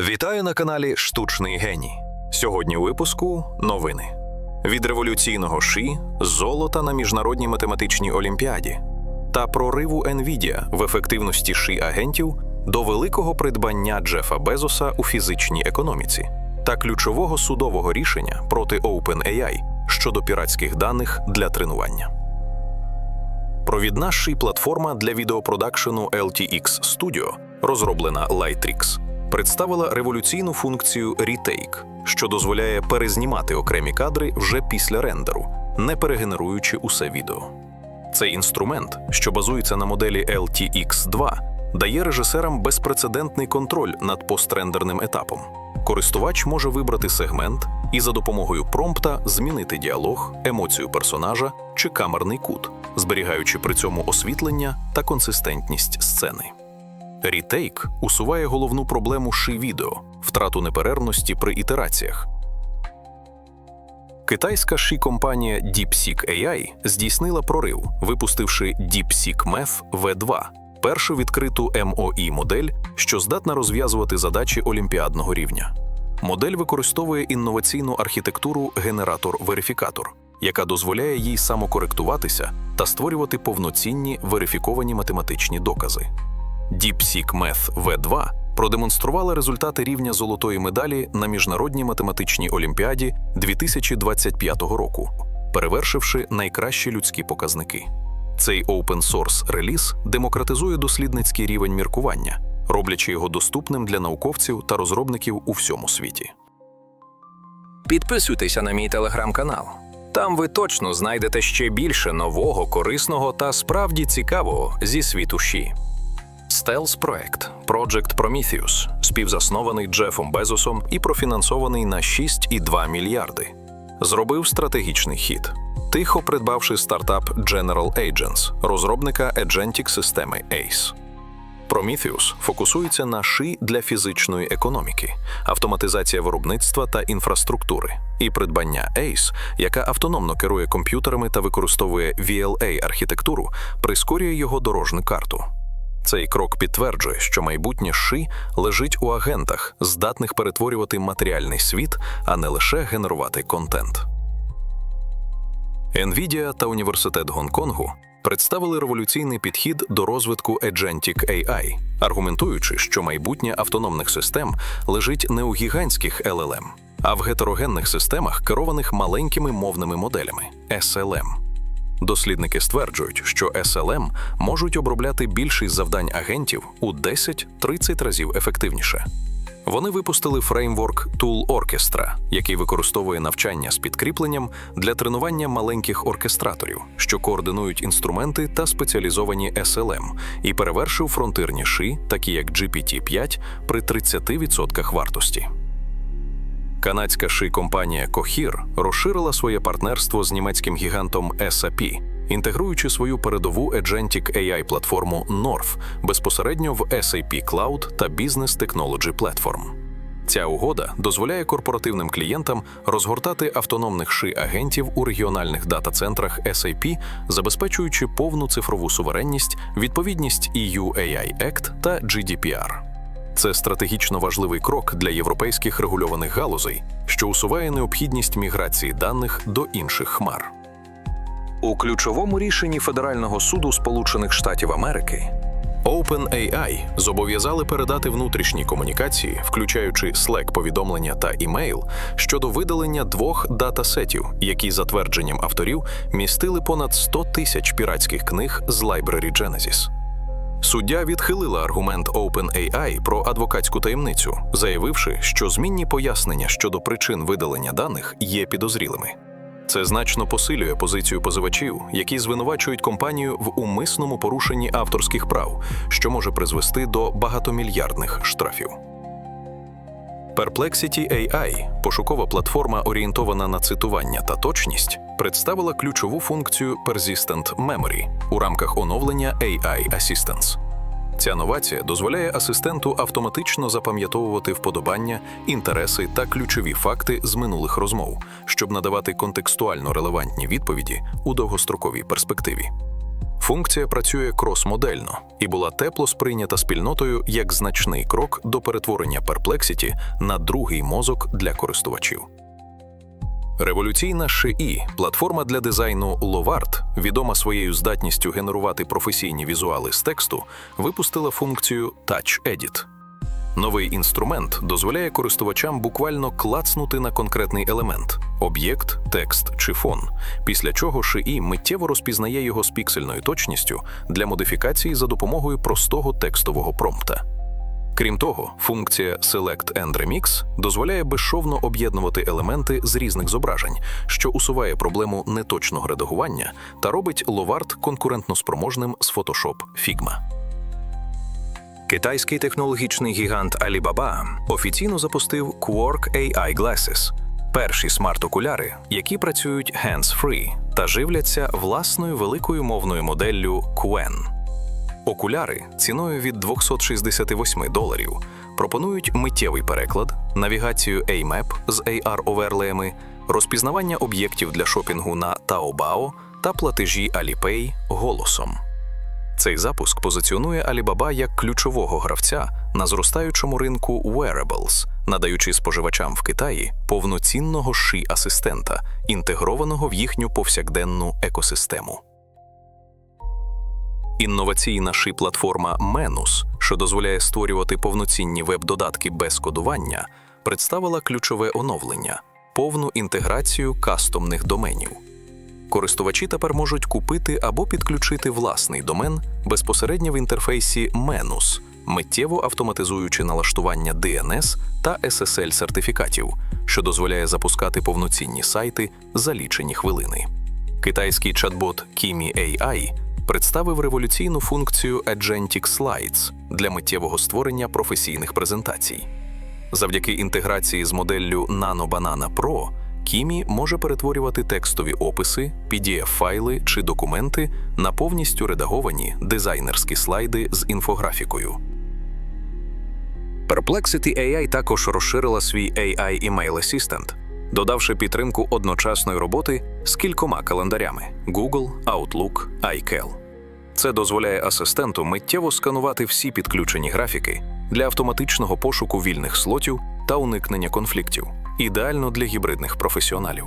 Вітаю на каналі Штучний геній. Сьогодні у випуску новини від революційного ши золота на міжнародній математичній олімпіаді та прориву NVIDIA в ефективності ши агентів до великого придбання Джефа Безоса у фізичній економіці та ключового судового рішення проти OpenAI щодо піратських даних для тренування. Провідна ши платформа для відеопродакшену LTX Studio, розроблена Lightrix, представила революційну функцію Retake, що дозволяє перезнімати окремі кадри вже після рендеру, не перегенеруючи усе відео. Цей інструмент, що базується на моделі LTX2, дає режисерам безпрецедентний контроль над пострендерним етапом. Користувач може вибрати сегмент і за допомогою промпта змінити діалог, емоцію персонажа чи камерний кут, зберігаючи при цьому освітлення та консистентність сцени. Retake усуває головну проблему ши відео втрату неперервності при ітераціях. Китайська ши компанія DeepSeek AI здійснила прорив, випустивши DeepSeek Math V2, першу відкриту MOE модель, що здатна розв'язувати задачі олімпіадного рівня. Модель використовує інноваційну архітектуру генератор-верифікатор, яка дозволяє їй самокоректуватися та створювати повноцінні верифіковані математичні докази. DeepSeek Math V2 продемонструвала результати рівня золотої медалі на міжнародній математичній олімпіаді 2025 року, перевершивши найкращі людські показники. Цей open-source реліз демократизує дослідницький рівень міркування, роблячи його доступним для науковців та розробників у всьому світі. Підписуйтеся на мій телеграм-канал. Там ви точно знайдете ще більше нового, корисного та справді цікавого зі світу ШІ. Стелс проект Project Prometheus, співзаснований Джефом Безосом і профінансований на 6,2 мільярди. Зробив стратегічний хід, тихо придбавши стартап General Agents, розробника Agentic системи ACE. Prometheus фокусується на ши для фізичної економіки, автоматизація виробництва та інфраструктури, і придбання ACE, яка автономно керує комп'ютерами та використовує VLA-архітектуру, прискорює його дорожню карту. Цей крок підтверджує, що майбутнє ши лежить у агентах, здатних перетворювати матеріальний світ, а не лише генерувати контент. NVIDIA та Університет Гонконгу представили революційний підхід до розвитку Agentic AI, аргументуючи, що майбутнє автономних систем лежить не у гігантських LLM, а в гетерогенних системах, керованих маленькими мовними моделями SLM. Дослідники стверджують, що SLM можуть обробляти більшість завдань агентів у 10-30 разів ефективніше. Вони випустили фреймворк Tool Orchestra, який використовує навчання з підкріпленням для тренування маленьких оркестраторів, що координують інструменти та спеціалізовані SLM, і перевершив фронтирні ши, такі як GPT-5, при 30% вартості. Канадська ши компанія Cohere розширила своє партнерство з німецьким гігантом SAP, інтегруючи свою передову Agentic AI платформу North безпосередньо в SAP Cloud та Business Technology Platform. Ця угода дозволяє корпоративним клієнтам розгортати автономних ши агентів у регіональних дата-центрах SAP, забезпечуючи повну цифрову суверенність, відповідність EU AI Act та GDPR. Це стратегічно важливий крок для європейських регульованих галузей, що усуває необхідність міграції даних до інших хмар. У ключовому рішенні Федерального суду Сполучених Штатів Америки OpenAI зобов'язали передати внутрішні комунікації, включаючи Slack повідомлення та імейл, щодо видалення двох датасетів, які за твердженням авторів містили понад 100 тисяч піратських книг з Library Genesis. Суддя відхилила аргумент OpenAI про адвокатську таємницю, заявивши, що змінні пояснення щодо причин видалення даних є підозрілими. Це значно посилює позицію позивачів, які звинувачують компанію в умисному порушенні авторських прав, що може призвести до багатомільярдних штрафів. Perplexity AI, пошукова платформа, орієнтована на цитування та точність, представила ключову функцію Persistent Memory у рамках оновлення AI Assistance. Ця новація дозволяє асистенту автоматично запам'ятовувати вподобання, інтереси та ключові факти з минулих розмов, щоб надавати контекстуально релевантні відповіді у довгостроковій перспективі. Функція працює крос-модельно і була тепло сприйнята спільнотою як значний крок до перетворення Perplexity на другий мозок для користувачів. Революційна ШИІ – платформа для дизайну Lovart, відома своєю здатністю генерувати професійні візуали з тексту, випустила функцію Touch Edit. Новий інструмент дозволяє користувачам буквально клацнути на конкретний елемент об'єкт, текст чи фон, після чого ШИІ миттєво розпізнає його з піксельною точністю для модифікації за допомогою простого текстового промпта. Крім того, функція Select and Remix дозволяє безшовно об'єднувати елементи з різних зображень, що усуває проблему неточного редагування та робить Lovart конкурентноспроможним з Photoshop Figma. Китайський технологічний гігант Alibaba офіційно запустив Quark AI Glasses – перші смарт-окуляри, які працюють hands-free та живляться власною великою мовною моделлю Qwen. Окуляри ціною від 268 доларів пропонують миттєвий переклад, навігацію AMAP з AR-оверлеями, розпізнавання об'єктів для шопінгу на Taobao та платежі Alipay голосом. Цей запуск позиціонує Alibaba як ключового гравця на зростаючому ринку wearables, надаючи споживачам в Китаї повноцінного ши асистента, інтегрованого в їхню повсякденну екосистему. Інноваційна ши платформа Menus, що дозволяє створювати повноцінні веб-додатки без кодування, представила ключове оновлення повну інтеграцію кастомних доменів. Користувачі тепер можуть купити або підключити власний домен безпосередньо в інтерфейсі Menus, миттєво автоматизуючи налаштування DNS та SSL сертифікатів, що дозволяє запускати повноцінні сайти за лічені хвилини. Китайський чат-бот Kimi AI представив революційну функцію Agentic Slides для миттєвого створення професійних презентацій. Завдяки інтеграції з моделлю Nano Banana Pro Кімі може перетворювати текстові описи, PDF-файли чи документи на повністю редаговані дизайнерські слайди з інфографікою. Perplexity AI також розширила свій AI Email Assistant, додавши підтримку одночасної роботи з кількома календарями Google, Outlook, iCal. Це дозволяє асистенту миттєво сканувати всі підключені графіки для автоматичного пошуку вільних слотів та уникнення конфліктів, ідеально для гібридних професіоналів.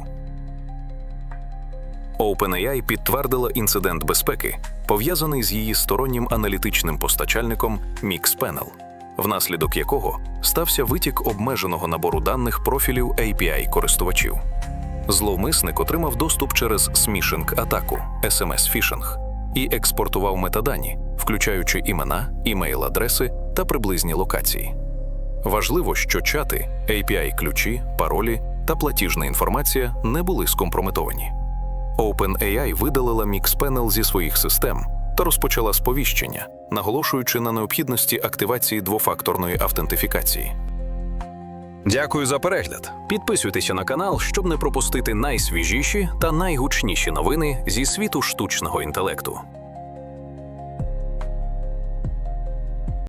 OpenAI підтвердила інцидент безпеки, пов'язаний з її стороннім аналітичним постачальником Mixpanel, внаслідок якого стався витік обмеженого набору даних профілів API користувачів. Зловмисник отримав доступ через смішинг атаку SMS фішинг і експортував метадані, включаючи імена, імейл-адреси та приблизні локації. Важливо, що чати, API-ключі, паролі та платіжна інформація не були скомпрометовані. OpenAI видалила Mixpanel зі своїх систем та розпочала сповіщення, наголошуючи на необхідності активації двофакторної автентифікації. Дякую за перегляд. Підписуйтеся на канал, щоб не пропустити найсвіжіші та найгучніші новини зі світу штучного інтелекту.